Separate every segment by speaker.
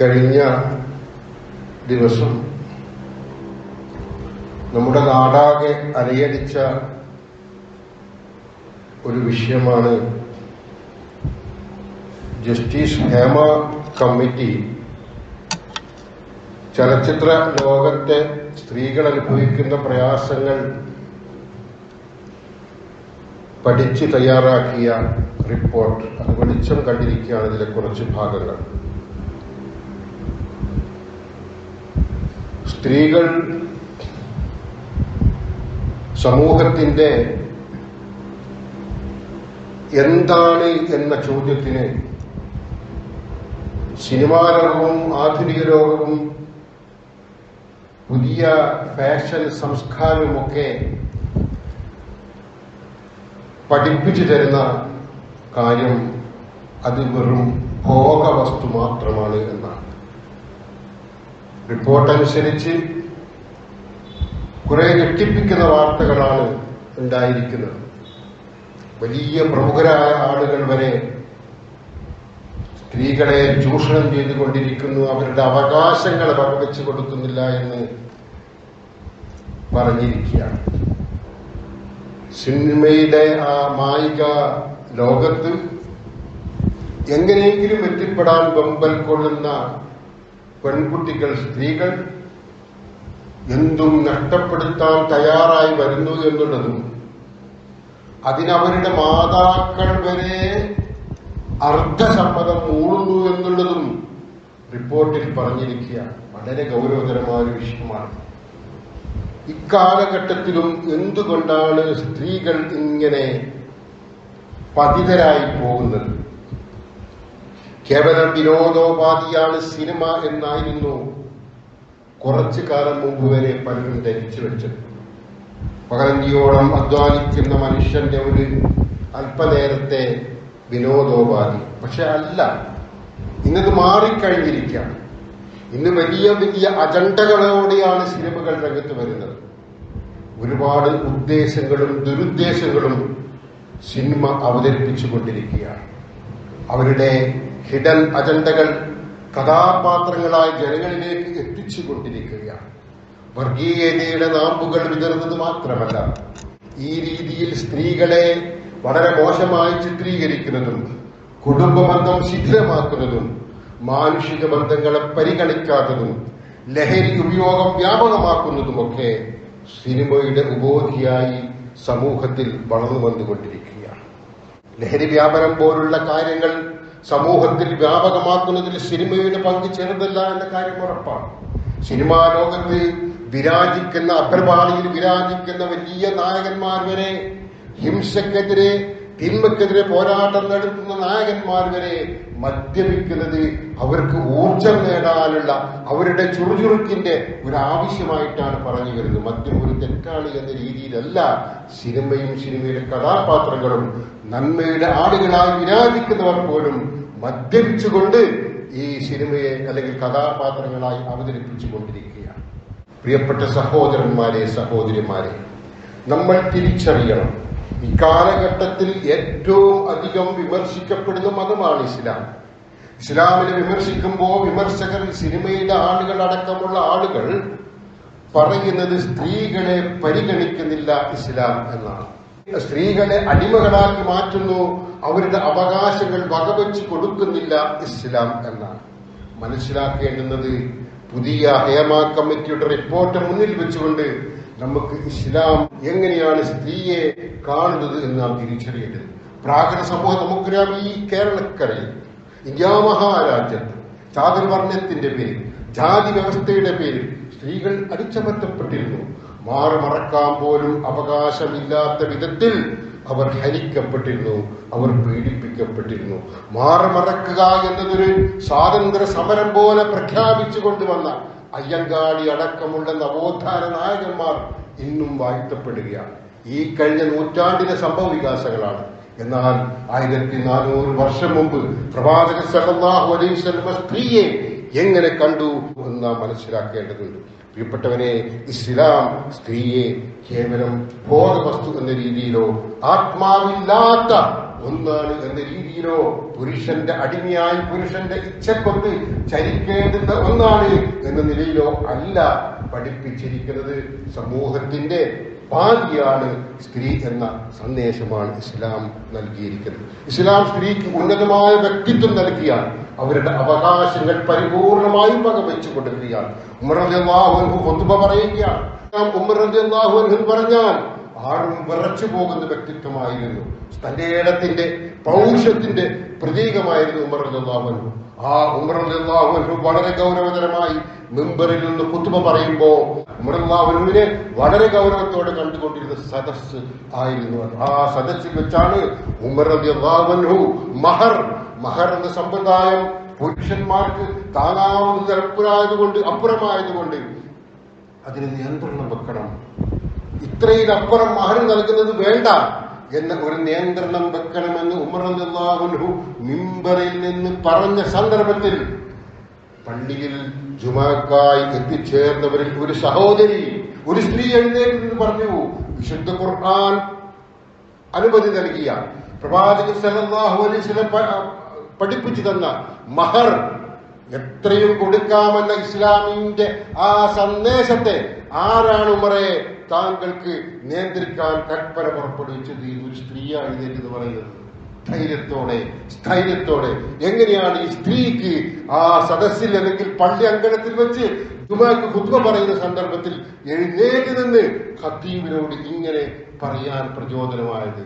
Speaker 1: കഴിഞ്ഞ ദിവസം നമ്മുടെ നാടാകെ അലയടിച്ച ഒരു വിഷയമാണ് ജസ്റ്റിസ് ഹേമ കമ്മിറ്റി ചലച്ചിത്ര ലോകത്തെ സ്ത്രീകൾ അനുഭവിക്കുന്ന പ്രയാസങ്ങൾ പഠിച്ച് തയ്യാറാക്കിയ റിപ്പോർട്ട്. അത് വെളിച്ചം കണ്ടിരിക്കുകയാണ് ഇതിലെ കുറച്ച് ഭാഗങ്ങൾ. സ്ത്രീകൾ സമൂഹത്തിന്റെ എന്താണ് എന്ന ചോദ്യത്തിന് സിനിമാ ലോകവും ആധുനിക ലോകവും പുതിയ ഫാഷൻ സംസ്കാരവുമൊക്കെ പഠിപ്പിച്ചു തരുന്ന കാര്യം അത് വെറും ഭോഗവസ്തു മാത്രമാണ് എന്നാണ്. റിപ്പോർട്ട് അനുസരിച്ച് കുറെ ഞെട്ടിപ്പിക്കുന്ന വാർത്തകളാണ് ഉണ്ടായിരിക്കുന്നത്. വലിയ പ്രമുഖരായ ആളുകൾ വരെ സ്ത്രീകളെ ചൂഷണം ചെയ്തുകൊണ്ടിരിക്കുന്നു. അവരുടെ അവകാശങ്ങൾ പങ്കുവച്ചു കൊടുക്കുന്നില്ല എന്ന് പറഞ്ഞിരിക്കുകയാണ്. സിനിമയുടെ ആ മായിക ലോകത്ത് എങ്ങനെയെങ്കിലും എത്തിപ്പെടാൻ വെമ്പൽ കൊള്ളുന്ന പെൺകുട്ടികൾ സ്ത്രീകൾ എന്തും നഷ്ടപ്പെടുത്താൻ തയ്യാറായി വരുന്നു എന്നുള്ളതും അതിനവരുടെ മാതാക്കൾ വരെ അർദ്ധസമ്മതം മൂളുന്നു എന്നുള്ളതും റിപ്പോർട്ടിൽ പറഞ്ഞിരിക്കുക വളരെ ഗൗരവതരമായ ഒരു വിഷയമാണ്. ഇക്കാലഘട്ടത്തിലും എന്തുകൊണ്ടാണ് സ്ത്രീകൾ ഇങ്ങനെ പതിതരായി പോകുന്നത്? കേവലം വിനോദോപാധിയാണ് സിനിമ എന്നായിരുന്നു കുറച്ചു കാലം മുമ്പ് വരെ പലരും ധരിച്ചു വെച്ചത്. പകലന്തിയോളം അധ്വാനിക്കുന്ന മനുഷ്യന്റെ ഒരു അല്പനേരത്തെ വിനോദോപാധി. പക്ഷെ അല്ല ഇന്നത് മാറിക്കഴിഞ്ഞിരിക്കുകയാണ്. ഇന്ന് വലിയ വലിയ അജണ്ടകളോടെയാണ് സിനിമകൾ രംഗത്ത് വരുന്നത്. ഒരുപാട് ഉദ്ദേശങ്ങളും ദുരുദ്ദേശങ്ങളും സിനിമ അവതരിപ്പിച്ചുകൊണ്ടിരിക്കുകയാണ്. അവരുടെ ഹിഡൻ അജണ്ടകൾ കഥാപാത്രങ്ങളായി ജനങ്ങളിലേക്ക് എത്തിച്ചുകൊണ്ടിരിക്കുകയാണ്. വർഗീയതയുടെ നാമ്പുകൾ വിതറുന്നത് മാത്രമല്ല ഈ രീതിയിൽ സ്ത്രീകളെ വളരെ മോശമായി ചിത്രീകരിക്കുന്നതും കുടുംബബന്ധം ശിഥിലമാക്കുന്നതും മാനുഷിക ബന്ധങ്ങളെ പരിഗണിക്കാത്തതും ലഹരി ഉപയോഗം വ്യാപകമാക്കുന്നതുമൊക്കെ സിനിമയുടെ ഉപോധിയായി സമൂഹത്തിൽ വളർന്നു വന്നുകൊണ്ടിരിക്കുകയാണ് ലഹരി വ്യാപനം പോലുള്ള കാര്യങ്ങൾ സമൂഹത്തിൽ വ്യാപകമാക്കുന്നതിൽ സിനിമയുടെ പങ്ക് ചെറുതല്ല എന്ന കാര്യം ഉറപ്പാണ്. സിനിമാ ലോകത്ത് വിരാജിക്കുന്ന അഭ്രപാളിയിൽ വിരാജിക്കുന്ന വലിയ നായകന്മാർ വരെ ഹിംസക്കെതിരെ തിന്മക്കെതിരെ പോരാട്ടം നടത്തുന്ന നായകന്മാർ വരെ മദ്യപിക്കുന്നത് അവർക്ക് ഊർജം നേടാനുള്ള അവരുടെ ചുറുചുറുക്കിന്റെ ഒരു ആവശ്യമായിട്ടാണ് പറഞ്ഞു വരുന്നത്. മദ്യം ഒരു തെറ്റാളി എന്ന രീതിയിലല്ല സിനിമയും സിനിമയിലെ കഥാപാത്രങ്ങളും നന്മയുടെ ആളുകളായി വിരാജിക്കുന്നവർ പോലും മദ്യപിച്ചുകൊണ്ട് ഈ സിനിമയെ അല്ലെങ്കിൽ കഥാപാത്രങ്ങളായി അവതരിപ്പിച്ചു കൊണ്ടിരിക്കുകയാണ് പ്രിയപ്പെട്ട സഹോദരന്മാരെ സഹോദരിമാരെ നമ്മൾ തിരിച്ചറിയണം. ഈ കാലഘട്ടത്തിൽ ഏറ്റവും അധികം വിമർശിക്കപ്പെടുന്ന മതമാണ് ഇസ്ലാം. ഇസ്ലാമിനെ വിമർശിക്കുമ്പോൾ വിമർശകർ സിനിമയിലെ ആളുകൾ അടക്കമുള്ള ആളുകൾ പറയുന്നത് സ്ത്രീകളെ പരിഗണിക്കുന്നില്ല ഇസ്ലാം എന്നാണ്. സ്ത്രീകളെ അടിമകളാക്കി മാറ്റുന്നു അവരുടെ അവകാശങ്ങൾ വകവെച്ച് കൊടുക്കുന്നില്ല ഇസ്ലാം എന്നാണ്. മനസ്സിലാക്കേണ്ടുന്നത് പുതിയ ഹേമ കമ്മിറ്റിയുടെ റിപ്പോർട്ട് മുന്നിൽ വെച്ചുകൊണ്ട് നമുക്ക് ഇസ്ലാം എങ്ങനെയാണ് സ്ത്രീയെ കാണുന്നത് എന്ന് നാം തിരിച്ചറിയേണ്ടത്. പ്രാകൃത സമൂഹം നമുക്കറിയാം ഈ കേരളക്കരയിൽ. ഇന്ത്യ മഹാരാജ്യത്ത് ചാതുർവർണത്തിന്റെ പേരിൽ ജാതി വ്യവസ്ഥയുടെ പേരിൽ സ്ത്രീകൾ അടിച്ചമർത്തപ്പെട്ടിരുന്നു. മാറി മറക്കാൻ പോലും അവകാശമില്ലാത്ത വിധത്തിൽ അവർ ഹരിക്കപ്പെട്ടിരുന്നു അവർ പീഡിപ്പിക്കപ്പെട്ടിരുന്നു. മാറിമറക്കുക എന്നതൊരു സ്വാതന്ത്ര്യ സമരം പോലെ പ്രഖ്യാപിച്ചു കൊണ്ടുവന്ന അയ്യങ്കാളി അടക്കമുള്ള നവോത്ഥാന നായകന്മാർ ഇന്നും വാഴ്ത്തപ്പെടുകയാണ്. ഈ കഴിഞ്ഞ നൂറ്റാണ്ടിലെ സംഭവ വികാസങ്ങളാണ്. എന്നാൽ ആയിരത്തി നാനൂറ് വർഷം മുമ്പ് പ്രവാചക വസല്ലമ സ്ത്രീയെ എങ്ങനെ കണ്ടു എന്ന് നാം മനസ്സിലാക്കേണ്ടതുണ്ട്. പ്രിയപ്പെട്ടവനെ ഇസ്ലാം സ്ത്രീയെ കേവലം ഭോഗവസ്തു എന്ന രീതിയിലോ ആത്മാവില്ലാത്ത ഒന്നാണ് എന്ന രീതിയിലോ പുരുഷന്റെ അടിമയായി പുരുഷന്റെ ഇച്ഛക്കൊത്ത് ചരിക്കേണ്ടുന്ന ഒന്നാണ് എന്ന നിലയിലോ അല്ല പഠിപ്പിച്ചിരിക്കുന്നത്. സമൂഹത്തിന്റെ ഭാഗ്യാണ് സ്ത്രീ എന്ന സന്ദേശമാണ് ഇസ്ലാം നൽകിയിരിക്കുന്നത്. ഇസ്ലാം സ്ത്രീക്ക് ഉന്നതമായ വ്യക്തിത്വം നൽകിയാണ്. അവരുടെ അവകാശങ്ങൾ പരിപൂർണമായും പകവച്ചു കൊടുക്കുകയാണ് കൊത്തുബ പറയുകയാണ്. ഉമർഹു പറഞ്ഞാൽ ആരും വിറച്ചു പോകുന്ന വ്യക്തിത്വമായിരുന്നു. തന്റെ ഇടത്തിന്റെ പൗരുഷത്തിന്റെ പ്രതീകമായിരുന്നു ഉമർ അള്ളാഹു ആ ഉമർ അള്ളാഹു വളരെ ഗൗരവതരമായി മെമ്പറിൽ നിന്ന് കുത്തുമ പറയുമ്പോ ഉമർ അള്ളാഹുവിനെ വളരെ ഗൗരവത്തോടെ കണ്ടുകൊണ്ടിരുന്ന സദസ് ആയിരുന്നു ആ സദസ്സിൽ വെച്ചാണ് ഉമർ അള്ളാഹു മഹർ മഹർ എന്ന സമ്പ്രദായം പുരുഷന്മാർക്ക് താങ്ങാവുന്നത് അപ്പുറമായതുകൊണ്ട് അപ്പുറമായതുകൊണ്ട് അതിന് നിയന്ത്രണം വെക്കണം. ഇത്രയിലപ്പുറം മഹർ നൽകുന്നത് വേണ്ട എന്ന ഒരു നിയന്ത്രണം വെക്കണമെന്ന് ഉമർ മിമ്പറിൽ നിന്ന് പറഞ്ഞ സന്ദർഭത്തിൽ പള്ളിയിൽ ജുമാക്കായി എത്തിച്ചേർന്നവരിൽ ഒരു സഹോദരി ഒരു സ്ത്രീ എഴുന്നേറ്റ് പറഞ്ഞു. വിശുദ്ധ ഖുർആൻ അനുമതി നൽകിയ പ്രവാചകൻ സല്ലല്ലാഹു അലൈഹി പഠിപ്പിച്ചു തന്ന മഹർ എത്രയും കൊടുക്കാമെന്ന ഇസ്ലാമിന്റെ ആ സന്ദേശത്തെ ആരാണ് ഉമറെ താങ്കൾക്ക് നിയന്ത്രിക്കാൻ കൽപ്പന പുറപ്പെടുവിച്ചത് ഒരു സ്ത്രീയാണ് ഇതേക്കെന്ന് പറയുന്നത്. ധൈര്യത്തോടെ സ്ഥൈര്യത്തോടെ എങ്ങനെയാണ് ഈ സ്ത്രീക്ക് ആ സദസ്സിൽ അല്ലെങ്കിൽ പള്ളി അങ്കണത്തിൽ വെച്ച് ജുമാക്ക് ഹുദ്വ പറയുന്ന സന്ദർഭത്തിൽ എഴുന്നേറ്റ് നിന്ന് ഖത്തീബിനോട് ഇങ്ങനെ പറയാൻ പ്രചോദനമായത്?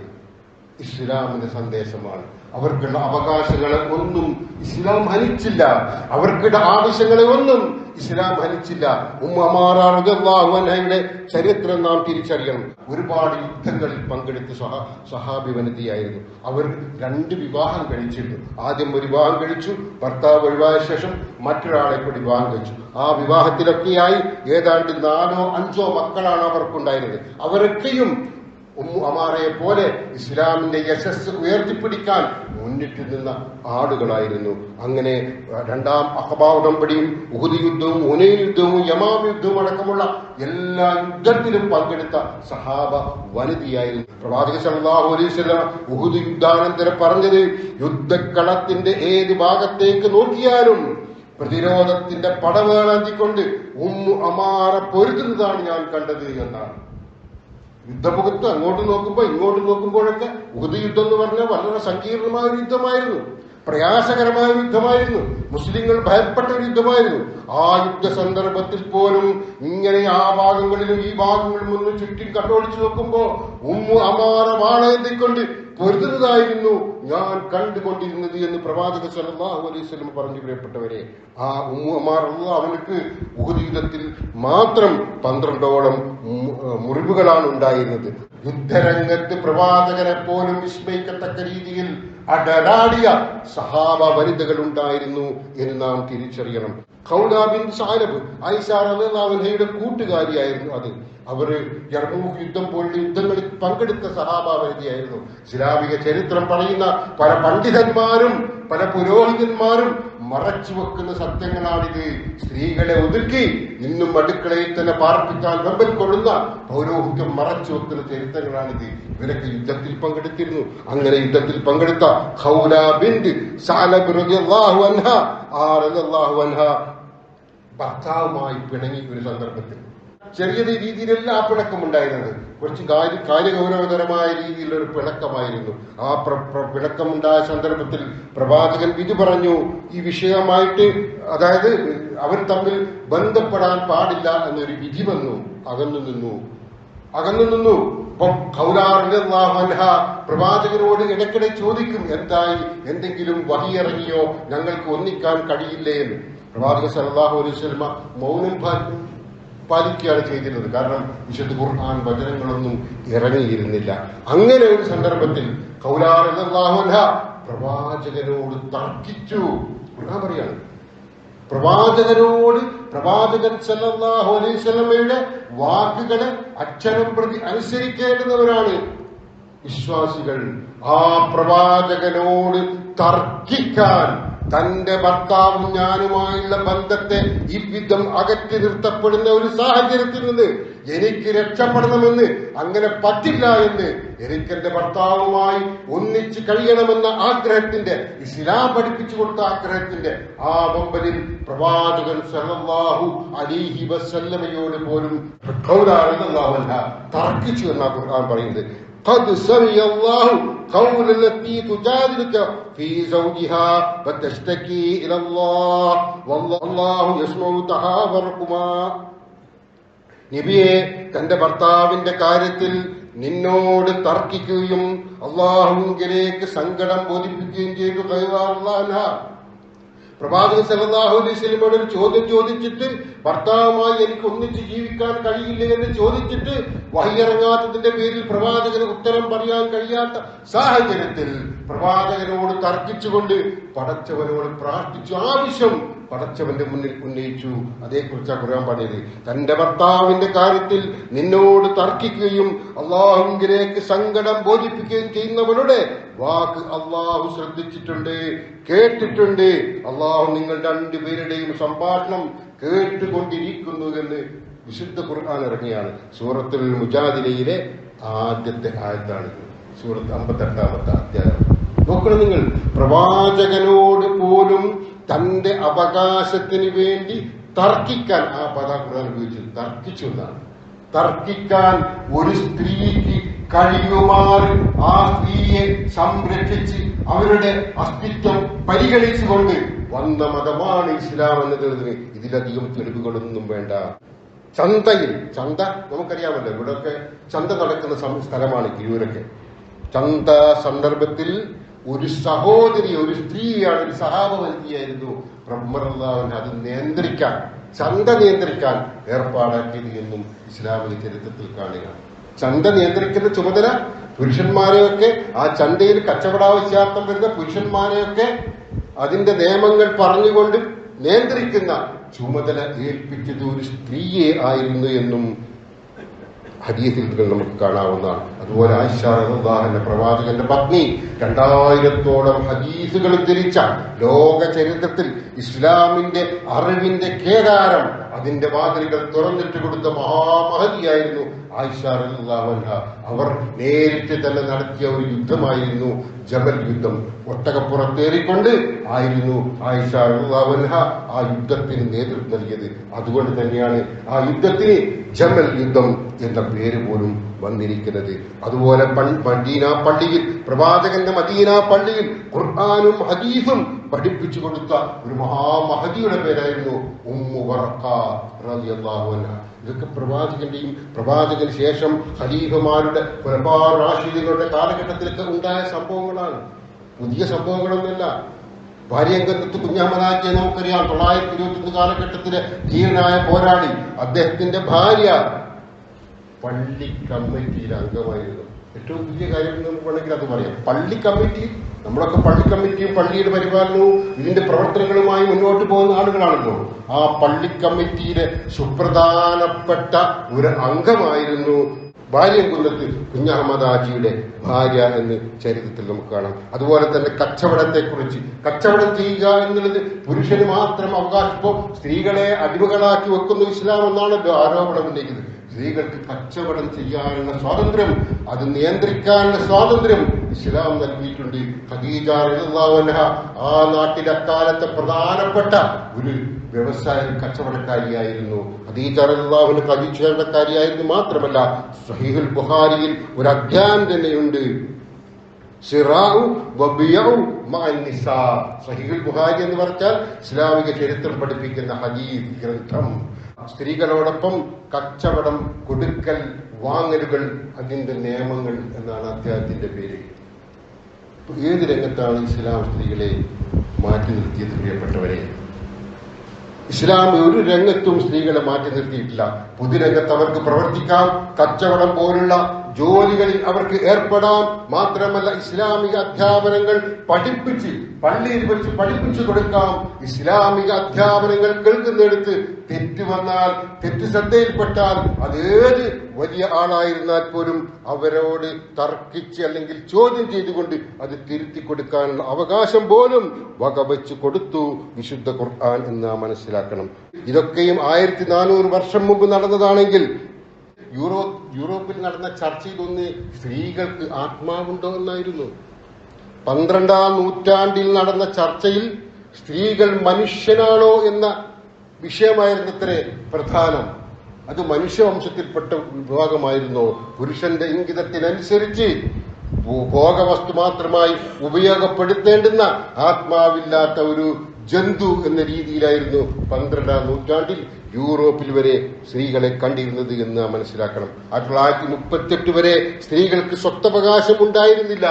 Speaker 1: ഇസ്ലാമിന്റെ സന്ദേശമാണ്. അവർക്കുള്ള അവകാശങ്ങളെ ഒന്നും ഇസ്ലാം ഹനിച്ചില്ല അവർക്കുള്ള ആവശ്യങ്ങളെ ഒന്നും ഇസ്ലാം ഹനിച്ചില്ല ഉമ്മമാറാറുടെ ചരിത്രം നാം തിരിച്ചറിയണം. ഒരുപാട് യുദ്ധങ്ങളിൽ പങ്കെടുത്ത് സഹ സഹാബി വനിതയായിരുന്നു. അവർ രണ്ട് വിവാഹം കഴിച്ചിരുന്നു. ആദ്യം ഒരു വിവാഹം കഴിച്ചു ഭർത്താവ് ഒഴിവായ ശേഷം മറ്റൊരാളെ കൂടി വിവാഹം കഴിച്ചു. ആ വിവാഹത്തിലൊക്കെയായി ഏതാണ്ട് നാലോ അഞ്ചോ മക്കളാണ് അവർക്കുണ്ടായിരുന്നത്. അവരൊക്കെയും ഉമ്മു അമാറയെ പോലെ ഇസ്ലാമിന്റെ യശസ് ഉയർത്തിപ്പിടിക്കാൻ മുന്നിട്ട് നിന്ന ആളുകളായിരുന്നു. അങ്ങനെ രണ്ടാം അഹബാ ഉടമ്പടിയും ഉഹുദ് യുദ്ധവും ഉനൈൻ യുദ്ധവും യമാം യുദ്ധവും അടക്കമുള്ള എല്ലാ യുദ്ധത്തിലും പങ്കെടുത്ത സഹാബ വനിതയായിരുന്നു. പ്രവാചക സല്ലല്ലാഹു അലൈഹി വസല്ലം ഉഹുദ് യുദ്ധാനന്തരം പറഞ്ഞത് യുദ്ധക്കളത്തിന്റെ ഏത് ഭാഗത്തേക്ക് നോക്കിയാലും പ്രതിരോധത്തിന്റെ പടവേളാന്തിക്കൊണ്ട് ഉമ്മു അമാറ പൊരുതുന്നതാണ് ഞാൻ കണ്ടത് എന്നാണ്. യുദ്ധമുഖത്ത് അങ്ങോട്ട് നോക്കുമ്പോൾ ഇങ്ങോട്ട് നോക്കുമ്പോഴൊക്കെ ഉഹദ് യുദ്ധം എന്ന് പറഞ്ഞാൽ വളരെ സങ്കീർണമായ ഒരു യുദ്ധമായിരുന്നു. പ്രയാസകരമായ ഒരു യുദ്ധമായിരുന്നു. മുസ്ലിങ്ങൾ ഭയപ്പെട്ട ഒരു യുദ്ധമായിരുന്നു. ആ യുദ്ധ സന്ദർഭത്തിൽ പോലും ഇങ്ങനെ ആ ഭാഗങ്ങളിലും ഈ ഭാഗങ്ങളിലും ഒന്ന് ചുറ്റും കട്ടോളിച്ചു നോക്കുമ്പോ ഉമ്മു അമാറ വാളയത്തിക്കൊണ്ട് പൊരുതുന്നതായിരുന്നു ഞാൻ കണ്ടുകൊണ്ടിരുന്നത് എന്ന് പ്രവാചക സല്ലല്ലാഹു അലൈഹി പറഞ്ഞു പ്രിയപ്പെട്ടവരെ. ആ ഉമ്മുമാർ അവനക്ക് ഉപജീവിതത്തിൽ മാത്രം പന്ത്രണ്ടോളം മുറിവുകളാണ് ഉണ്ടായിരുന്നത്. യുദ്ധരംഗത്ത് പ്രവാചകനെ പോലും വിസ്മയിക്കത്തക്ക രീതിയിൽ അടരാടിയ സഹാബ വനിതകൾ ഉണ്ടായിരുന്നു എന്ന് നാം തിരിച്ചറിയണം. ഖൗലാബിൻ സാലബ് ഐസാറിയുടെ കൂട്ടുകാരിയായിരുന്നു അത്. അവർ ജർമുഖ് യുദ്ധം പോലുള്ള യുദ്ധങ്ങളിൽ പങ്കെടുത്ത സഹാബ വനിതയായിരുന്നു. ഇസ്ലാമിക ചരിത്രം പറയുന്ന പല പണ്ഡിതന്മാരും പല പുരോഹിതന്മാരും മറച്ചു വെക്കുന്ന സത്യങ്ങളാണിത്. സ്ത്രീകളെ ഒതുക്കി ഇന്നും അടുക്കളയിൽ തന്നെ പാർപ്പിക്കാൻ വെമ്പൽ കൊള്ളുന്ന പൗരോഹിത്യം മറച്ചു വെക്കുന്ന ചരിത്രങ്ങളാണിത്. ഇവരൊക്കെ യുദ്ധത്തിൽ പങ്കെടുത്തിരുന്നു. അങ്ങനെ യുദ്ധത്തിൽ പങ്കെടുത്ത ഭർത്താവുമായി പിണങ്ങി ഒരു സന്ദർഭത്തിൽ. ചെറിയ രീതിയിലല്ല ആ പിണക്കം ഉണ്ടായിരുന്നത് കുറച്ച് കാര്യ കാര്യഗൗരവതരമായ രീതിയിലൊരു പിണക്കമായിരുന്നു. ആ പിണക്കമുണ്ടായ സന്ദർഭത്തിൽ പ്രവാചകൻ വിധി പറഞ്ഞു ഈ വിഷയമായിട്ട് അതായത് അവർ തമ്മിൽ ബന്ധപ്പെടാൻ പാടില്ല എന്നൊരു വിധി വന്നു. അകന്നു നിന്നു. അകന്നു നിന്നു. പ്രവാചകനോട് ഇടയ്ക്കിടെ ചോദിക്കും എന്തായി? എന്തെങ്കിലും വഹിയിറങ്ങിയോ ഞങ്ങൾക്ക് ഒന്നിക്കാൻ കഴിയില്ലേ എന്ന് പ്രവാചക സല്ലല്ലാഹു അലൈഹി മൗനം പാലിക്കുകയാണ് ചെയ്തിരുന്നത്. കാരണം വിശുദ്ധ ഖുർആൻ വചനങ്ങളൊന്നും ഇറങ്ങിയിരുന്നില്ല. അങ്ങനെ ഒരു സന്ദർഭത്തിൽ ഖൗലാറിൻഹ പ്രവാചകനോട് തർക്കിച്ചു. ഖുർആൻ പറയാണ്. പ്രവാചകനോട് പ്രവാചകൻ സല്ലാഹു അലൈവല്ലമ്മയുടെ വാക്കുകളെ അക്ഷരം പ്രതി അനുസരിക്കേണ്ടുന്നവരാണ് വിശ്വാസികൾ. ആ പ്രവാചകനോട് തർക്കിക്കാൻ തന്റെ ഭർത്താവും ഞാനുമായുള്ള ബന്ധത്തെ ഇவ்விധം അകറ്റി നിർത്തപ്പെടുന്ന ഒരു സാഹചര്യത്തിൽ നിന്ന് എനിക്ക് രക്ഷപ്പെടണമെന്ന് അങ്ങനെ പറ്റില്ല എന്ന് എനിക്ക് എന്റെ ഭർത്താവുമായി ഒന്നിച്ച് കഴിയണമെന്ന ആഗ്രഹത്തിന്റെ ഇസ്ലാം പഠിപ്പിച്ചു കൊടുത്ത ആഗ്രഹത്തിന്റെ ആ വമ്പലിൽ പ്രവാചകൻ സല്ലല്ലാഹു അലൈഹി വസല്ലമയോട് പോലും തർക്കിച്ചു എന്നാ ഖുർആൻ പറയുന്നത്. قد سمع الله قول التي تجادلك في زوجها وتشتكي إلى الله والله يسمع تحاوركما നബിയെ തന്റെ ഭർത്താവിന്റെ കാര്യത്തിൽ നിന്നോട് തർക്കിക്കുകയും അള്ളാഹുങ്കിലേക്ക് സങ്കടം ബോധിപ്പിക്കുകയും ചെയ്തു കൈവാറുള്ള പ്രവാചകൻ സല്ലല്ലാഹു അലൈഹി വസല്ലമയോട് ഒരു ചോദ്യം ചോദിച്ചിട്ട് ഭർത്താവുമായി എനിക്ക് ഒന്നിച്ച് ജീവിക്കാൻ കഴിയില്ല? എന്ന് ചോദിച്ചിട്ട് വഹിയിറങ്ങാത്തതിന്റെ പേരിൽ പ്രവാചകന് ഉത്തരം പറയാൻ കഴിയാത്ത സാഹചര്യത്തിൽ പ്രവാചകനോട് തർക്കിച്ചുകൊണ്ട് പടച്ചവനോട് പ്രാർത്ഥിച്ചു. ആവശ്യം പടച്ചവന്റെ മുന്നിൽ ഉന്നയിച്ചു. അതേക്കുറിച്ചാണ് ഖുർആൻ പാടിയത് തന്റെ ഭർത്താവിന്റെ കാര്യത്തിൽ നിന്നോട് തർക്കിക്കുകയും അള്ളാഹുങ്കിലേക്ക് സങ്കടം ബോധിപ്പിക്കുകയും ചെയ്യുന്നവരുടെ വാക്ക് അള്ളാഹു ശ്രദ്ധിച്ചിട്ടുണ്ട് കേട്ടിട്ടുണ്ട്. അള്ളാഹു നിങ്ങൾ രണ്ടുപേരുടെയും സംഭാഷണം കേട്ടുകൊണ്ടിരിക്കുന്നു എന്ന് വിശുദ്ധ ഖുർആൻ ഇറങ്ങിയാണ്. സൂറത്തുൽ മുജാദിലയിലെ ആദ്യത്തെ ആയത്താണ് സൂറത്ത് അമ്പത്തെട്ടാമത്തെ അധ്യായം. നോക്കണം നിങ്ങൾ. പ്രവാചകനോട് പോലും തന്റെ അവകാശത്തിന് വേണ്ടി തർക്കിക്കാൻ ആ പദം ഉപയോഗിച്ചത്. തർക്കിച്ചു എന്നാണ്. തർക്കിക്കാൻ ഒരു സ്ത്രീക്ക് കഴിയുമാറി ആ സ്ത്രീയെ സംരക്ഷിച്ച് അവരുടെ അസ്തിത്വം പരിഗണിച്ചുകൊണ്ട് വന്ന മതമാണ് ഇസ്ലാം എന്നതിന് ഇതിലധികം തെളിവുകളൊന്നും വേണ്ട. ചന്തയിൽ ചന്ത നമുക്കറിയാമല്ലോ. ഇവിടെയൊക്കെ ചന്ത നടക്കുന്ന സ്ഥലമാണ് കിരൂരൊക്കെ ചന്ത സന്ദർഭത്തിൽ ഒരു സഹോദരി ഒരു സ്ത്രീയാണ് ഒരു സഹാബവനിയായിരുന്നു ബ്രഹ്മറാവിന് അത് നിയന്ത്രിക്കാൻ ചന്ത നിയന്ത്രിക്കാൻ ഏർപ്പാടാക്കിയത് എന്നും ഇസ്ലാമിക ചരിത്രത്തിൽ കാണുക. ചന്ത നിയന്ത്രിക്കുന്ന ചുമതല പുരുഷന്മാരെയൊക്കെ ആ ചന്തയിൽ കച്ചവടാവശ്യാർത്ഥം വരുന്ന പുരുഷന്മാരെയൊക്കെ അതിന്റെ നിയമങ്ങൾ പറഞ്ഞുകൊണ്ട് നിയന്ത്രിക്കുന്ന ചുമതല ഏൽപ്പിച്ചത് ഒരു സ്ത്രീയെ ആയിരുന്നു എന്നും ഹദീസിൽ നമുക്ക് കാണാവുന്നതാണ്. അതുപോലെ ആയിഷാഹുദാഹന്റെ പ്രവാചകന്റെ പത്നി രണ്ടായിരത്തോളം ഹദീസുകൾ ഉദ്ധരിച്ച ലോക ചരിത്രത്തിൽ ഇസ്ലാമിന്റെ അറിവിന്റെ കേദാരം അതിന്റെ വാതിലുകൾ തുറന്നിട്ട് കൊടുത്ത മഹാമഹതിയായിരുന്നു ആയിഷാഹുദാഹൻഹ അവർ നേരിട്ട് തന്നെ നടത്തിയ ഒരു യുദ്ധമായിരുന്നു ജബൽ യുദ്ധം. ഒട്ടകപ്പുറത്തേറിക്കൊണ്ട് ആയിരുന്നു ആയിഷാഹുദാഹൻഹ ആ യുദ്ധത്തിന് നേതൃത്വം നൽകിയത്. അതുകൊണ്ട് തന്നെയാണ് ആ യുദ്ധത്തിന് ജമൽ യുദ്ധം എന്ന പേര് പോലും വന്നിരിക്കുന്നത്. അതുപോലെ മദീന പള്ളിയിൽ പ്രവാചകന്റെ മദീന പള്ളിയിൽ ഖുർആാനും ഹദീസും പഠിപ്പിച്ചു കൊടുത്ത ഒരു മഹാമഹദിയുടെ പേരായിരുന്നു ഉമ്മു ഇതൊക്കെ പ്രവാചകന്റെയും പ്രവാചകന് ശേഷം ഖലീഫമാരുടെ റാഷിദുകളുടെ കാലഘട്ടത്തിലൊക്കെ ഉണ്ടായ സംഭവങ്ങളാണ്. പുതിയ സംഭവങ്ങളൊന്നുമല്ല. ഭാര്യങ്കത്ത് കുഞ്ഞാമനാക്കിയെ നമുക്കറിയാം. തൊള്ളായിരത്തി ഇരുപത്തി കാലഘട്ടത്തിലെ ധീരനായ പോരാളി അദ്ദേഹത്തിന്റെ ഭാര്യ പള്ളി കമ്മിറ്റിയിൽ അംഗമായിരുന്നു. ഏറ്റവും വലിയ കാര്യം നമുക്ക് വേണമെങ്കിൽ അത് പറയാം. പള്ളി കമ്മിറ്റി നമ്മളൊക്കെ പള്ളി കമ്മിറ്റിയും പള്ളിയുടെ പരിപാലനവും ഇതിന്റെ പ്രവർത്തനങ്ങളുമായി മുന്നോട്ട് പോകുന്ന ആളുകളാണല്ലോ. ആ പള്ളി കമ്മിറ്റിയിലെ സുപ്രധാനപ്പെട്ട ഒരു അംഗമായിരുന്നു ബാല്യംകുന്നത്ത് കുഞ്ഞഹമ്മദ് ആജിയുടെ ഭാര്യ എന്ന് ചരിത്രത്തിൽ നമുക്ക് കാണാം. അതുപോലെ തന്നെ കച്ചവടത്തെക്കുറിച്ച് കച്ചവടം ചെയ്യുക എന്നുള്ളത് പുരുഷന് മാത്രം അവകാശിപ്പോ സ്ത്രീകളെ അടിമകളാക്കി വെക്കുന്നു ഇസ്ലാം എന്നാണ് ആരോപണം ഉന്നയിക്കുന്നത്. സ്ത്രീകൾക്ക് കച്ചവടം ചെയ്യാനുള്ള സ്വാതന്ത്ര്യം അത് നിയന്ത്രിക്കാനുള്ള സ്വാതന്ത്ര്യം ഇസ്ലാം നൽകിയിട്ടുണ്ട്. ഖദീജ ആ നാട്ടിലെ അക്കാലത്തെ പ്രധാനപ്പെട്ട ഒരു വ്യവസായ കച്ചവടക്കാരിയായിരുന്നു ഖദീജ റളിയല്ലാഹു അൻഹ കച്ചവടക്കാരിയായിരുന്നു മാത്രമല്ല സഹീഹുൽ ബുഖാരിയിൽ ഒരു അധ്യായം തന്നെയുണ്ട്. സഹീഹുൽ ബുഖാരി എന്ന് പറഞ്ഞാൽ ഇസ്ലാമിക ചരിത്രം പഠിപ്പിക്കുന്ന ഹദീസ് ഗ്രന്ഥം. സ്ത്രീകളോടൊപ്പം കച്ചവടം കൊടുക്കൽ വാങ്ങലുകൾ അതിന്റെ നിയമങ്ങൾ എന്നാണ് അദ്ദേഹത്തിന്റെ പേര്. ഏത് രംഗത്താണ് ഇസ്ലാം സ്ത്രീകളെ മാറ്റി നിർത്തിയത് പ്രിയപ്പെട്ടവരെ? ഇസ്ലാം ഒരു രംഗത്തും സ്ത്രീകളെ മാറ്റി നിർത്തിയിട്ടില്ല. പൊതുരംഗത്ത് അവർക്ക് പ്രവർത്തിക്കാം. കച്ചവടം പോലുള്ള ജോലികളിൽ അവർക്ക് ഏർപ്പെടാൻ മാത്രമല്ല ഇസ്ലാമിക അധ്യാപനങ്ങൾ പഠിപ്പിച്ച് പള്ളിയിൽ വെച്ച് പഠിപ്പിച്ചു കൊടുക്കാം. ഇസ്ലാമിക അധ്യാപനങ്ങൾ കേൾക്കുന്നിടത്ത് തെറ്റ് വന്നാൽ തെറ്റ് ശ്രദ്ധയിൽപ്പെട്ടാൽ അതേത് വലിയ ആളായിരുന്നാൽ പോലും അവരോട് തർക്കിച്ച് അല്ലെങ്കിൽ ചോദ്യം ചെയ്തുകൊണ്ട് അത് തിരുത്തി കൊടുക്കാനുള്ള അവകാശം പോലും വകവെച്ച് കൊടുത്തു. വിശുദ്ധ ഖുർആൻ എന്ന് മനസ്സിലാക്കണം. ഇതൊക്കെയും ആയിരത്തി നാനൂറ് വർഷം മുമ്പ് നടന്നതാണെങ്കിൽ യൂറോ യൂറോപ്പിൽ നടന്ന ചർച്ചയിലൊന്ന് സ്ത്രീകൾക്ക് ആത്മാവുണ്ടോ എന്നായിരുന്നു. പന്ത്രണ്ടാം നൂറ്റാണ്ടിൽ നടന്ന ചർച്ചയിൽ സ്ത്രീകൾ മനുഷ്യനാണോ എന്ന വിഷയമായിരുന്നത്രേ പ്രധാനം. അത് മനുഷ്യവംശത്തിൽപ്പെട്ട വിഭാഗമായിരുന്നു. പുരുഷന്റെ ഇംഗിതത്തിനനുസരിച്ച് ഭോഗവസ്തു മാത്രമായി ഉപയോഗപ്പെടുത്തേണ്ടുന്ന ആത്മാവില്ലാത്ത ഒരു ജന്തു എന്ന രീതിയിലായിരുന്നു പന്ത്രണ്ടാം നൂറ്റാണ്ടിൽ യൂറോപ്പിൽ വരെ സ്ത്രീകളെ കണ്ടിരുന്നത് എന്ന് മനസ്സിലാക്കണം. ആയിരത്തി തൊള്ളായിരത്തി മുപ്പത്തെട്ട് വരെ സ്ത്രീകൾക്ക് സ്വത്തവകാശം ഉണ്ടായിരുന്നില്ല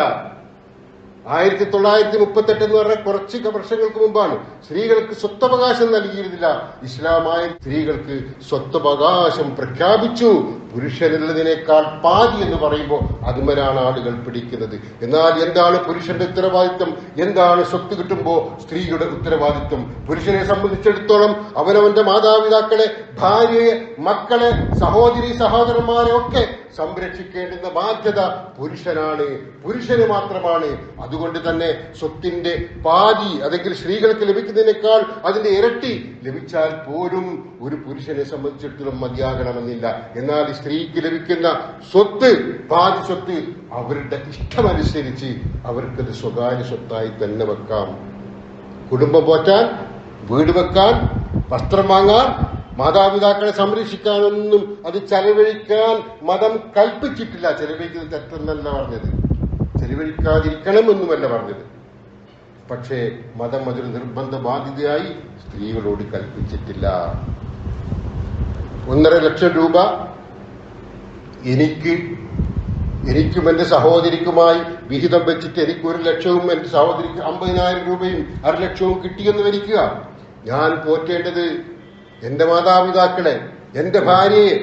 Speaker 1: ആയിരത്തി തൊള്ളായിരത്തി മുപ്പത്തെട്ട് എന്ന് പറഞ്ഞാൽ കുറച്ച് വർഷങ്ങൾക്ക് മുമ്പാണ്. സ്ത്രീകൾക്ക് സ്വത്തവകാശം നൽകിയിരുന്നില്ല. ഇസ്ലാമായ സ്ത്രീകൾക്ക് സ്വത്തവകാശം പ്രഖ്യാപിച്ചു. പുരുഷനുള്ളതിനേക്കാൾ പാതി എന്ന് പറയുമ്പോൾ അതുമരാണ് ആളുകൾ പിടിക്കുന്നത്. എന്നാൽ എന്താണ് പുരുഷന്റെ ഉത്തരവാദിത്വം? എന്താണ് സ്വത്ത് കിട്ടുമ്പോൾ സ്ത്രീയുടെ ഉത്തരവാദിത്വം? പുരുഷനെ സംബന്ധിച്ചിടത്തോളം അവനവന്റെ മാതാപിതാക്കളെ ഭാര്യയെ മക്കളെ സഹോദരി സഹോദരന്മാരെ ഒക്കെ സംരക്ഷിക്കേണ്ടുന്ന ബാധ്യത പുരുഷനാണ്. പുരുഷന് മാത്രമാണ്. അതുകൊണ്ട് തന്നെ സ്വത്തിന്റെ പാതി അല്ലെങ്കിൽ സ്ത്രീകൾക്ക് ലഭിക്കുന്നതിനേക്കാൾ അതിന്റെ ഇരട്ടി ലഭിച്ചാൽ പോലും ഒരു പുരുഷനെ സംബന്ധിച്ചിടത്തോളം മതിയാകണമെന്നില്ല. എന്നാൽ സ്ത്രീക്ക് ലഭിക്കുന്ന സ്വത്ത് പാതി സ്വത്ത് അവരുടെ ഇഷ്ടമനുസരിച്ച് അവർക്കത് സ്വകാര്യ സ്വത്തായി തന്നെ വെക്കാം. കുടുംബം പോറ്റാൻ വീട് വെക്കാൻ വസ്ത്രം വാങ്ങാൻ മാതാപിതാക്കളെ സംരക്ഷിക്കാനൊന്നും അത് ചെലവഴിക്കാൻ മതം കൽപ്പിച്ചിട്ടില്ല. ചെലവഴിക്കുന്നത് തെറ്റെന്നല്ല പറഞ്ഞത്. ചെലവഴിക്കാതിരിക്കണമെന്നുമല്ല പറഞ്ഞത്. പക്ഷേ മതം അതൊരു നിർബന്ധ ബാധ്യതയായി സ്ത്രീകളോട് കൽപ്പിച്ചിട്ടില്ല. ഒന്നര ലക്ഷം രൂപ എനിക്ക് എനിക്കും എന്റെ സഹോദരിക്കുമായി വിഹിതം വെച്ചിട്ട് എനിക്ക് ഒരു ലക്ഷവും എന്റെ സഹോദരിക്ക് അമ്പതിനായിരം രൂപയും അര ലക്ഷവും കിട്ടിയെന്ന് വരിക്കുക. ഞാൻ പോറ്റേണ്ടത് എന്റെ മാതാപിതാക്കളെ എന്റെ ഭാര്യയെ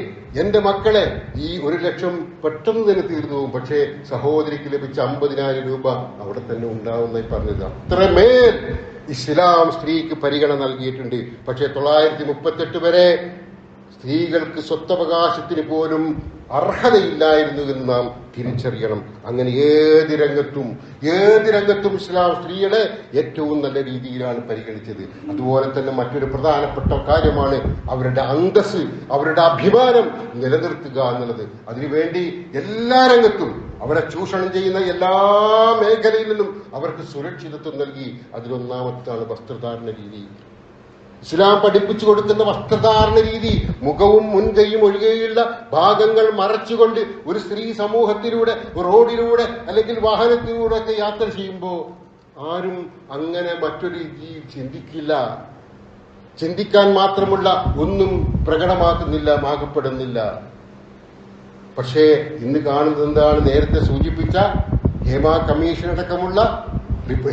Speaker 1: എന്റെ മക്കളെ ഈ ഒരു ലക്ഷം പെട്ടെന്ന് തന്നെ തീർന്നു പോകും. പക്ഷേ സഹോദരിക്ക് ലഭിച്ച അമ്പതിനായിരം രൂപ അവിടെ തന്നെ ഉണ്ടാവുന്ന പറഞ്ഞത്. അത്രമേൽ ഇസ്ലാം സ്ത്രീക്ക് പരിഗണന നൽകിയിട്ടുണ്ട്. പക്ഷേ തൊള്ളായിരത്തി മുപ്പത്തെട്ട് വരെ സ്ത്രീകൾക്ക് സ്വത്തവകാശത്തിന് പോലും അർഹതയില്ലായിരുന്നു എന്ന് നാം തിരിച്ചറിയണം. അങ്ങനെ ഏത് രംഗത്തും ഏത് രംഗത്തും ഇസ്ലാം സ്ത്രീകളെ ഏറ്റവും നല്ല രീതിയിലാണ് പരിഗണിച്ചത്. അതുപോലെ തന്നെ മറ്റൊരു പ്രധാനപ്പെട്ട കാര്യമാണ് അവരുടെ അന്തസ് അവരുടെ അഭിമാനം നിലനിർത്തുക എന്നുള്ളത്. അതിനുവേണ്ടി എല്ലാ രംഗത്തും അവരെ ചൂഷണം ചെയ്യുന്ന എല്ലാ മേഖലയിൽ നിന്നും അവർക്ക് സുരക്ഷിതത്വം നൽകി. അതിലൊന്നാമത്താണ് വസ്ത്രധാരണ രീതി. ഇസ്ലാം പഠിപ്പിച്ചു കൊടുക്കുന്ന വസ്ത്രധാരണ രീതി മുഖവും മുൻകൈയും ഒഴികെയുള്ള ഭാഗങ്ങൾ മറച്ചുകൊണ്ട് ഒരു സ്ത്രീ സമൂഹത്തിലൂടെ റോഡിലൂടെ അല്ലെങ്കിൽ വാഹനത്തിലൂടെ ഒക്കെ യാത്ര ചെയ്യുമ്പോൾ ആരും അങ്ങനെ മറ്റൊരു രീതിയിൽ ചിന്തിക്കില്ല. ചിന്തിക്കാൻ മാത്രമുള്ള ഒന്നും പ്രകടമാക്കുന്നില്ല മാകപ്പെടുന്നില്ല. പക്ഷേ ഇന്ന് കാണുന്നത് എന്താണ്? നേരത്തെ സൂചിപ്പിച്ച ഹേമ കമ്മീഷൻ അടക്കമുള്ള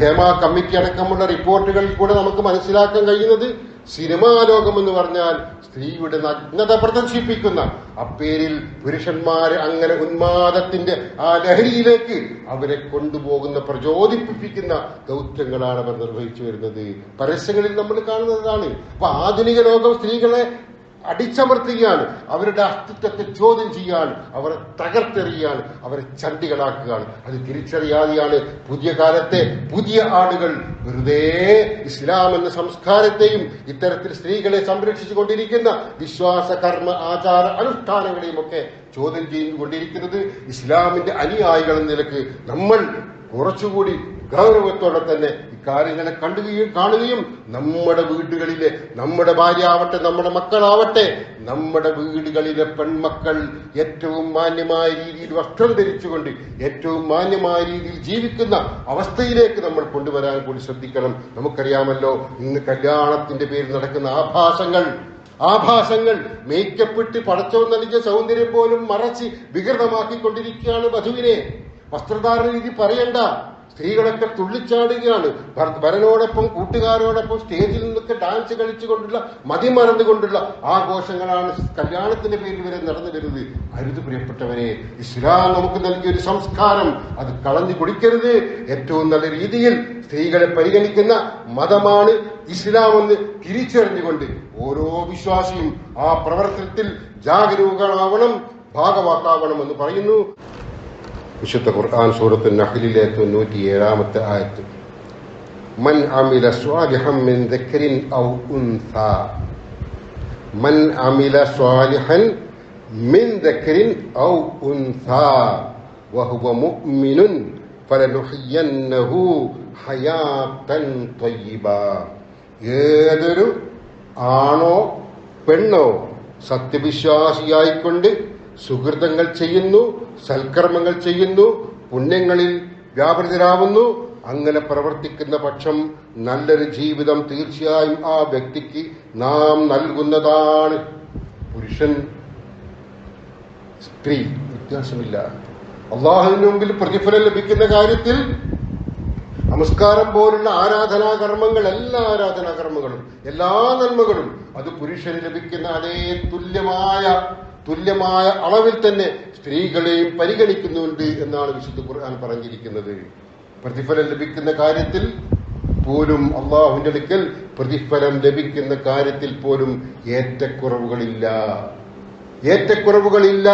Speaker 1: ഹേമ കമ്മിറ്റി അടക്കമുള്ള റിപ്പോർട്ടുകളിൽ കൂടെ നമുക്ക് മനസ്സിലാക്കാൻ കഴിയുന്നത് സിനിമാ ലോകം എന്ന് പറഞ്ഞാൽ സ്ത്രീയുടെ നഗ്നത പ്രദർശിപ്പിക്കുന്ന അപ്പേരിൽ പുരുഷന്മാരെ അങ്ങനെ ഉന്മാദത്തിന്റെ ആ ലഹരിയിലേക്ക് അവരെ കൊണ്ടുപോകുന്ന പ്രചോദിപ്പിക്കുന്ന ദൗത്യങ്ങളാണ് അവർ നിർവഹിച്ചു വരുന്നത്. പരസ്യങ്ങളിൽ നമ്മൾ കാണുന്നതാണ്. അപ്പൊ ആധുനിക ലോകം സ്ത്രീകളെ അടിച്ചമർത്തുകയാണ്. അവരുടെ അസ്തിത്വത്തെ ചോദ്യം ചെയ്യാൻ അവരെ തകർത്തെറിയാൻ അവരെ ചണ്ടികളാക്കുകയാണ്. അത് തിരിച്ചറിയാതെയാണ് പുതിയ കാലത്തെ പുതിയ ആളുകൾ വെറുതെ ഇസ്ലാം എന്ന സംസ്കാരത്തെയും ഇത്തരത്തിൽ സ്ത്രീകളെ സംരക്ഷിച്ചു കൊണ്ടിരിക്കുന്ന വിശ്വാസ കർമ്മ ആചാര അനുഷ്ഠാനങ്ങളെയും ഒക്കെ ചോദ്യം ചെയ്തുകൊണ്ടിരിക്കുന്നത് ഇസ്ലാമിന്റെ അനുയായികൾ എന്ന നിലയ്ക്ക് നമ്മൾ കുറച്ചുകൂടി ഗൗരവത്തോടെ തന്നെ ഇക്കാര്യങ്ങളെ കണ്ടുകയും കാണുകയും നമ്മുടെ വീടുകളിലെ നമ്മുടെ ഭാര്യ ആവട്ടെ നമ്മുടെ മക്കളാവട്ടെ നമ്മുടെ വീടുകളിലെ പെൺമക്കൾ ഏറ്റവും മാന്യമായ രീതിയിൽ വസ്ത്രം ധരിച്ചുകൊണ്ട് ഏറ്റവും മാന്യമായ രീതിയിൽ ജീവിക്കുന്ന അവസ്ഥയിലേക്ക് നമ്മൾ കൊണ്ടുവരാൻ കൂടി ശ്രദ്ധിക്കണം. നമുക്കറിയാമല്ലോ ഇന്ന് കല്യാണത്തിന്റെ പേരിൽ നടക്കുന്ന ആഭാസങ്ങൾ ആഭാസങ്ങൾ മേക്കപ്പെട്ട് പടച്ചവും നൽകിയ സൗന്ദര്യം പോലും മറച്ച് വികൃതമാക്കിക്കൊണ്ടിരിക്കുകയാണ് വധുവിനെ. വസ്ത്രധാരണ രീതി പറയണ്ട. സ്ത്രീകളൊക്കെ തുള്ളിച്ചാടുകയാണ്. ഭരനോടൊപ്പം കൂട്ടുകാരോടൊപ്പം സ്റ്റേജിൽ നിന്നൊക്കെ ഡാൻസ് കളിച്ചുകൊണ്ടുള്ള മതിമറന്നുകൊണ്ടുള്ള ആഘോഷങ്ങളാണ് കല്യാണത്തിന്റെ പേരിൽ വരെ നടന്നു വരുന്നത്. അരുത് പ്രിയപ്പെട്ടവരെ ഇസ്ലാം നമുക്ക് നൽകിയ ഒരു സംസ്കാരം അത് കളഞ്ഞു കുടിക്കരുത്. ഏറ്റവും നല്ല രീതിയിൽ സ്ത്രീകളെ പരിഗണിക്കുന്ന മതമാണ് ഇസ്ലാം എന്ന് തിരിച്ചറിഞ്ഞുകൊണ്ട് ഓരോ വിശ്വാസിയും ആ പ്രവർത്തനത്തിൽ ജാഗരൂകനാവണം ഭാഗവാക്കാവണം എന്ന് പറയുന്നു. വിശുദ്ധ ഖുർആൻ സൂറത്ത് നഹ്ലിലെ തൊണ്ണൂറ്റി ഏഴാമത്തെ ആയത്ത്. മൻ അമില സ്വാലിഹം മിൻ ദക്കരിൻ ഔ ഉൻസ. മൻ അമില സ്വാലിഹൻ മിൻ ദക്കരിൻ ഔ ഉൻസ. വഹുവ മുഅ്മിനുൻ ഫലനുഹയ്യന്നഹു ഹയാത്തൻ ത്വയ്യിബ ഏതൊരു ആണോ പെണ്ണോ സത്യവിശ്വാസിയായിക്കൊണ്ട് സുഹൃതങ്ങൾ ചെയ്യുന്നു സൽക്കർമ്മങ്ങൾ ചെയ്യുന്നു പുണ്യങ്ങളിൽ വ്യാപൃതരാവുന്നു. അങ്ങനെ പ്രവർത്തിക്കുന്ന പക്ഷം നല്ലൊരു ജീവിതം തീർച്ചയായും ആ വ്യക്തിക്ക് നാം നൽകുന്നതാണ്. പുരുഷൻ സ്ത്രീ വ്യത്യാസമില്ല. അള്ളാഹുവിന് മുമ്പിൽ പ്രതിഫലം ലഭിക്കുന്ന കാര്യത്തിൽ നമസ്കാരം പോലുള്ള ആരാധനാ കർമ്മങ്ങൾ എല്ലാ ആരാധനാ കർമ്മങ്ങളും എല്ലാ നന്മകളും അത് പുരുഷന് ലഭിക്കുന്ന അതേ തുല്യമായ തുല്യമായ അളവിൽ തന്നെ സ്ത്രീകളെയും പരിഗണിക്കുന്നുണ്ട് എന്നാണ് വിശുദ്ധ ഖുർആൻ പറഞ്ഞിരിക്കുന്നത്. പ്രതിഫലം ലഭിക്കുന്ന കാര്യത്തിൽ പോലും അള്ളാഹുവിന്റെ അടുക്കൽ പ്രതിഫലം ലഭിക്കുന്ന കാര്യത്തിൽ പോലും ഏറ്റക്കുറവുകളില്ല. ഏറ്റക്കുറവുകളില്ല.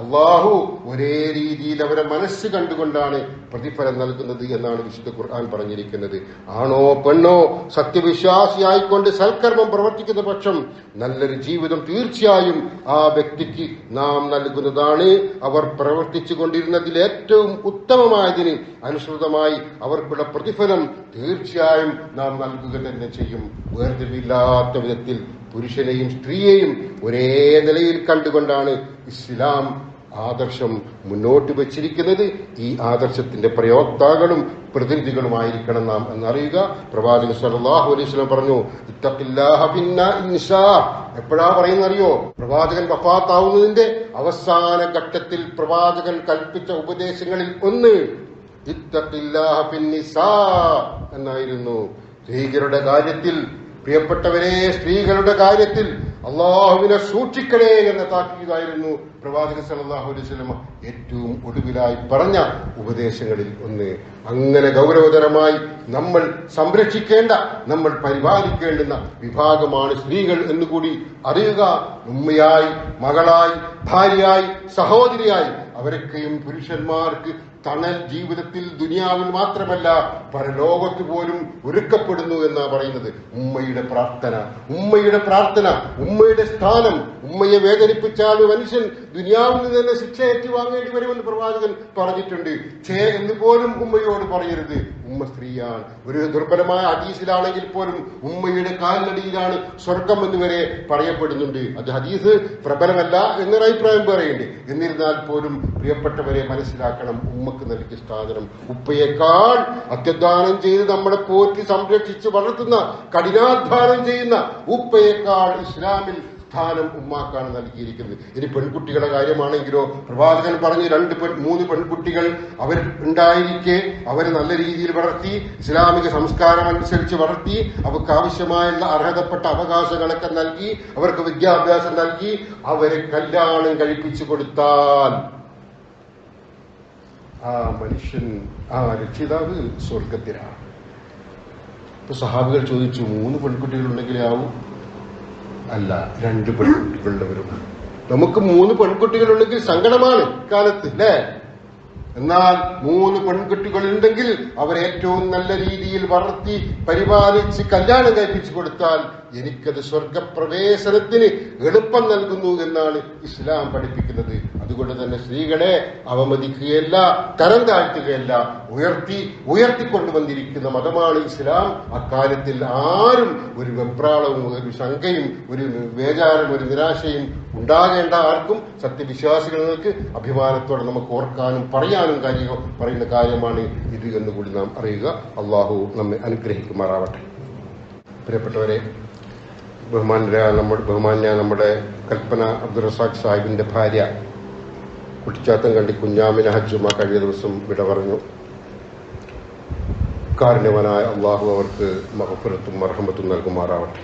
Speaker 1: അള്ളാഹു ഒരേ രീതിയിൽ അവരെ മനസ്സ് കണ്ടുകൊണ്ടാണ് പ്രതിഫലം നൽകുന്നത് എന്നാണ് വിശുദ്ധ ഖുർആൻ പറഞ്ഞിരിക്കുന്നത്. ആണോ പെണ്ണോ സത്യവിശ്വാസിയായിക്കൊണ്ട് സൽക്കർമ്മം പ്രവർത്തിക്കുന്ന പക്ഷം നല്ലൊരു ജീവിതം തീർച്ചയായും ആ വ്യക്തിക്ക് നാം നൽകുന്നതാണ്. അവർ പ്രവർത്തിച്ചു കൊണ്ടിരുന്നതിൽ ഏറ്റവും ഉത്തമമായതിന് അനുസൃതമായി അവർക്കുള്ള പ്രതിഫലം തീർച്ചയായും നാം നൽകുക തന്നെ ചെയ്യും. വേർതിരിവില്ലാത്ത വിധത്തിൽ പുരുഷനെയും സ്ത്രീയെയും ഒരേ നിലയിൽ കണ്ടുകൊണ്ടാണ് ഇസ്ലാം ആദർശം മുന്നോട്ട് വച്ചിരിക്കുന്നത്. ഈ ആദർശത്തിന്റെ പ്രയോക്താക്കളും പ്രതിനിധികളുമായിരിക്കണം നാം എന്നറിയുക. പ്രവാചകൻ സലാഹു അലൈഹി വസല്ലം പറഞ്ഞു എപ്പോഴാ പറയുന്നറിയോ? പ്രവാചകൻ വഫാത്താവുന്നതിന്റെ അവസാന ഘട്ടത്തിൽ പ്രവാചകൻ കൽപ്പിച്ച ഉപദേശങ്ങളിൽ ഒന്ന് എന്നായിരുന്നു. സ്ത്രീകളുടെ കാര്യത്തിൽ പ്രിയപ്പെട്ടവരെ സ്ത്രീകളുടെ കാര്യത്തിൽ അള്ളാഹുവിനെ സൂക്ഷിക്കണേ എന്ന താക്കീതായിരുന്നു പ്രവാചകൻ സല്ലല്ലാഹു അലൈഹി വസല്ലം ഏറ്റവും ഒടുവിലായി പറഞ്ഞ ഉപദേശങ്ങളിൽ ഒന്ന്. അങ്ങനെ ഗൗരവതരമായി നമ്മൾ സംരക്ഷിക്കേണ്ട നമ്മൾ പരിപാലിക്കേണ്ടുന്ന വിഭാഗമാണ് സ്ത്രീകൾ എന്നുകൂടി അറിയുക. ഉമ്മയായി മകളായി ഭാര്യയായി സഹോദരിയായി അവരൊക്കെയും പുരുഷന്മാർക്ക് തണൽ ജീവിതത്തിൽ ദുനിയാവിൽ മാത്രമല്ല പരലോകത്ത് പോലും ഒരുക്കപ്പെടുന്നു എന്നാണ് പറയുന്നത്. ഉമ്മയുടെ പ്രാർത്ഥന ഉമ്മയുടെ പ്രാർത്ഥന ഉമ്മയുടെ സ്ഥാനം. ഉമ്മയെ വേദനിപ്പിച്ചാൽ മനുഷ്യൻ ദുനിയാവിൽ നിന്ന് തന്നെ ശിക്ഷ ഏറ്റുവാങ്ങേണ്ടി വരുമെന്ന് പ്രവാചകൻ പറഞ്ഞിട്ടുണ്ട്. ചേ എന്ന് പോലും ഉമ്മയോട് പറയരുത്. ഉമ്മ സ്ത്രീയാണ്. ഒരു ദുർബലമായ ഹദീസിലാണെങ്കിൽ പോലും ഉമ്മയുടെ കാലിനടിയിലാണ് സ്വർഗം എന്ന് വരെ പറയപ്പെടുന്നുണ്ട്. അത് ഹദീസ് പ്രബലമല്ല എന്നൊരു അഭിപ്രായം പറയുന്നുണ്ട് എന്നിരുന്നാൽ പോലും പ്രിയപ്പെട്ടവരെ മനസ്സിലാക്കണം ഉമ്മക്ക് നൽകി സ്ഥാനം ഉപ്പയേക്കാൾ അത്യധ്വാനം ചെയ്ത് നമ്മളെ പോറ്റി സംരക്ഷിച്ച് വളർത്തുന്ന കഠിനാധ്വാനം ചെയ്യുന്ന ഉപ്പയേക്കാൾ ഇസ്ലാമിൽ സ്ഥാനം ഉമ്മാക്കാണ് നൽകിയിരിക്കുന്നത്. ഇനി പെൺകുട്ടികളുടെ കാര്യമാണെങ്കിലോ പ്രവാചകൻ പറഞ്ഞു രണ്ട് പെൺ മൂന്ന് പെൺകുട്ടികൾ അവർ ഉണ്ടായിരിക്കെ അവരെ നല്ല രീതിയിൽ വളർത്തി ഇസ്ലാമിക സംസ്കാരം അനുസരിച്ച് വളർത്തി അവർക്ക് ആവശ്യമായുള്ള അർഹതപ്പെട്ട അവകാശങ്ങളൊക്കെ നൽകി അവർക്ക് വിദ്യാഭ്യാസം നൽകി അവരെ കല്യാണം കഴിപ്പിച്ചു കൊടുത്താൽ ആ മനുഷ്യൻ ആ രക്ഷിതാവ് സ്വർഗത്തിലാണ് ഇപ്പൊ സഹാബികൾ ചോദിച്ചു മൂന്ന് പെൺകുട്ടികൾ ഉണ്ടെങ്കിലേ ആവും? അല്ല രണ്ട് പെൺകുട്ടികളുള്ളവരും നമുക്ക് മൂന്ന് പെൺകുട്ടികളുണ്ടെങ്കിൽ സങ്കടമാണ് ഇക്കാലത്ത് അല്ലേ എന്നാൽ മൂന്ന് പെൺകുട്ടികൾ ഉണ്ടെങ്കിൽ അവരെ ഏറ്റവും നല്ല രീതിയിൽ വളർത്തി പരിപാലിച്ച് കല്യാണം കഴിപ്പിച്ചു കൊടുത്താൽ എനിക്കത് സ്വർഗപ്രവേശനത്തിന് എളുപ്പം നൽകുന്നു എന്നാണ് ഇസ്ലാം പഠിപ്പിക്കുന്നത്. അതുകൊണ്ട് തന്നെ സ്ത്രീകളെ അവമതിക്കുകയല്ല തരം താഴ്ത്തുകയല്ല ഉയർത്തി ഉയർത്തിക്കൊണ്ടുവന്നിരിക്കുന്ന മതമാണ് ഇസ്ലാം. അക്കാര്യത്തിൽ ആരും ഒരു വെപ്രാളവും ഒരു ശങ്കയും ഒരു വേചാരം ഒരു നിരാശയും ഉണ്ടാകേണ്ട ആർക്കും സത്യവിശ്വാസികൾക്ക് അഭിമാനത്തോടെ നമുക്ക് ഓർക്കാനും പറയാനും കാര്യം പറയുന്ന കാര്യമാണ് ഇത് എന്നുകൂടി നാം അറിയുക. അള്ളാഹു നമ്മെ അനുഗ്രഹിക്കുമാറാവട്ടെ. പ്രിയപ്പെട്ടവരെ ബഹുമാനരായ നമ്മുടെ ബഹുമാന്യ നമ്മുടെ കൽപ്പന അബ്ദുൾ റസാഖ് സാഹിബിന്റെ ഭാര്യ കുട്ടിച്ചാത്തം കണ്ടി കുഞ്ഞാമിന ഹജ്ജുമ കഴിഞ്ഞ ദിവസം വിട പറഞ്ഞു. കാരുണ്യവനായ അള്ളാഹു അവർക്ക് മഹപ്പുരത്തും മർഹമത്തും നൽകുമാറാവട്ടെ.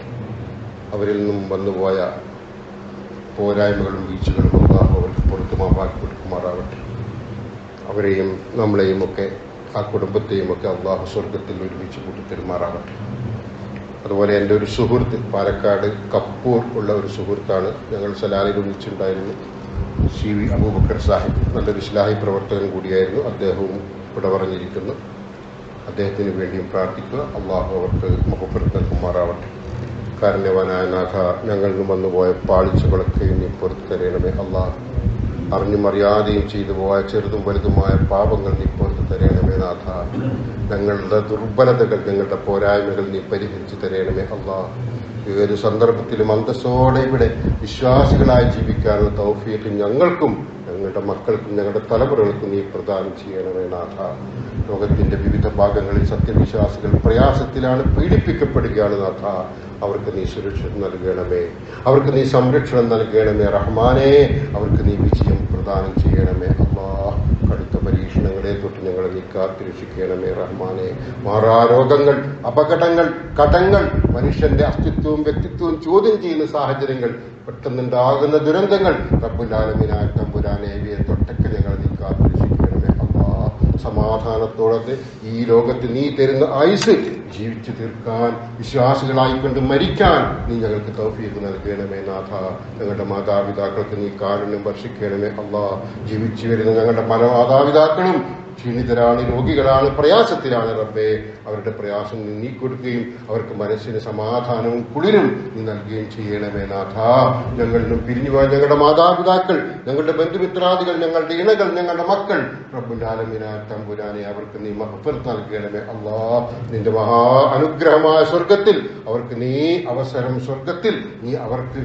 Speaker 1: അവരിൽ നിന്നും വന്നുപോയ പോരായ്മകളും വീഴ്ചകളും അള്ളാഹു അവർക്ക് പുറത്തു മാപ്പാക്കി കൊടുക്കുമാറാവട്ടെ. അവരെയും നമ്മളെയും ഒക്കെ ആ കുടുംബത്തെയും ഒക്കെ അള്ളാഹു സ്വർഗത്തിൽ ഒരുമിച്ച് കൂട്ടിത്തരുമാറാവട്ടെ. അതുപോലെ എന്റെ ഒരു സുഹൃത്ത് പാലക്കാട് കപ്പൂർ ഉള്ള ഒരു സുഹൃത്താണ്. ഞങ്ങൾ സലാലിൽ ഒന്നിച്ചുണ്ടായിരുന്നു. സി വി അബൂബക്കർ സാഹിബ് നല്ലൊരു ഇസ്ലാഹി പ്രവർത്തകൻ കൂടിയായിരുന്നു. അദ്ദേഹവും ഇവിടെ പറഞ്ഞിരിക്കുന്നു. അദ്ദേഹത്തിന് വേണ്ടിയും പ്രാർത്ഥിക്കുക. അള്ളാഹു അവർക്ക് മുഖപ്പുറത്ത് നൽകുമാറാവട്ടെ. കാരുണ്യവാനായ നാഥ ഞങ്ങളിൽ വന്നുപോയ പാളിച്ചുകളൊക്കെ നീ പുറത്തു തരയണമേ അള്ളാഹ് അറിഞ്ഞും അറിയാതെയും ചെയ്തു പോയ ചെറുതും വലുതുമായ പാപങ്ങൾ നീ പുറത്തു തരണമേ നാഥ. ഞങ്ങളുടെ ദുർബലതകൾ ഞങ്ങളുടെ പോരായ്മകൾ നീ പരിഹരിച്ചു തരണമേ അള്ളാ. ഏത് സന്ദർഭത്തിലും അന്തസ്സോടെ ഇവിടെ വിശ്വാസികളായി ജീവിക്കാനുള്ള തൗഫീഖ് ഞങ്ങൾക്കും ഞങ്ങളുടെ മക്കൾക്കും ഞങ്ങളുടെ തലമുറകൾക്കും നീ പ്രദാനം ചെയ്യണമേ നാഥ. ലോകത്തിന്റെ വിവിധ ഭാഗങ്ങളിൽ സത്യവിശ്വാസികൾ പ്രയാസത്തിലാണ് പീഡിപ്പിക്കപ്പെടുകയാണ് നാഥ. അവർക്ക് നീ സുരക്ഷിതം നൽകണമേ. അവർക്ക് നീ സംരക്ഷണം നൽകണമേ. റഹ്മാനെ അവർക്ക് നീ വിജയം പ്രദാനം ചെയ്യണമേ. അള്ളാ കടുത്ത പരീക്ഷണങ്ങളെ തൊട്ട് ഞങ്ങളെ നീ കാത്തിരക്ഷിക്കണമേ. റഹ്മാനെ മാറാരോഗങ്ങൾ അപകടങ്ങൾ കടങ്ങൾ മനുഷ്യന്റെ അസ്തിത്വവും വ്യക്തിത്വവും ചോദ്യം ചെയ്യുന്ന സാഹചര്യങ്ങൾ പെട്ടെന്നുണ്ടാകുന്ന ദുരന്തങ്ങൾ. റബ്ബുലാലമിനായ തമ്പുരാനെ തൊട്ടക്കെ തൊട്ടൊക്കെ ഞങ്ങളെ നീ കാത്തിരക്ഷിക്കണമേ അള്ളാ സമാധാനത്തോടെ ഈ ലോകത്ത് നീ തരുന്ന ആയുസ് ജീവിച്ചു തീർക്കാൻ വിശ്വാസികളായിക്കൊണ്ട് മരിക്കാൻ നീ ഞങ്ങൾക്ക് തൗഫീഖ് നൽകണമേ നാഥ. ഞങ്ങളുടെ മാതാപിതാക്കൾക്ക് നീ കാരുണ്യം വർഷിക്കണമേ അള്ളാ. ജീവിച്ചു വരുന്ന ഞങ്ങളുടെ പല മാതാപിതാക്കളും ക്ഷീണിതരാണ് രോഗികളാണ് പ്രയാസത്തിലാണ് റബ്ബേ. അവരുടെ പ്രയാസം നീ നീക്കൊടുക്കുകയും അവർക്ക് മനസ്സിന് സമാധാനവും കുളിരും നീ നൽകുകയും ചെയ്യണമേ നാഥ. ഞങ്ങളിലും പിരിഞ്ഞുപോയ ഞങ്ങളുടെ മാതാപിതാക്കൾ ഞങ്ങളുടെ ബന്ധുമിത്രാദികൾ ഞങ്ങളുടെ ഇണകൾ ഞങ്ങളുടെ മക്കൾ റബ്ബുലാലമിന തമ്പുരാനെ അവർക്ക് നീ മഹഫർത്ത് നൽകണമേ അള്ളാ നിന്റെ മഹാ അനുഗ്രഹമായ സ്വർഗത്തിൽ അവർക്ക് നീ അവസരം സ്വർഗത്തിൽ നീ അവർക്ക്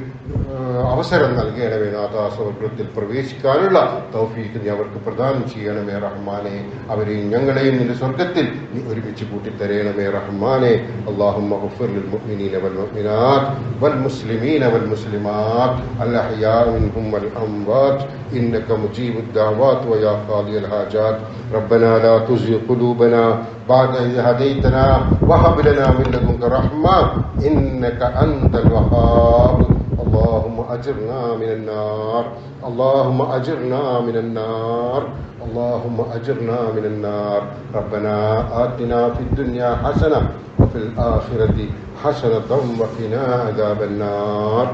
Speaker 1: അവസരം നൽകണമേ നാഥ. സ്വർഗത്തിൽ പ്രവേശിക്കാനുള്ള തൗഫീഖ് നീ അവർക്ക് പ്രദാനം ചെയ്യണമേ റഹ്മാനെ. അവരെയും ഞങ്ങളെയും നിന്റെ സ്വർഗത്തിൽ നീ ഒരുമിച്ച് ترینم رحمان اللهم اغفر للمؤمنین والمؤمنات والمسلمین والمسلمات الاحياء منهم والاموات، انکا مجیب الدعوات ویا خالی الحاجات. ربنا لا تزی قلوبنا بعد إذ هديتنا وهب لنا من لدنك رحمة، إنك أنت الوهاب. اللهم اجرنا من النار، اللهم اجرنا من النار. اللهم أجرنا من النار. ربنا آتنا في الدنيا حسنة وفي الآخرة حسنة وقنا عذاب النار.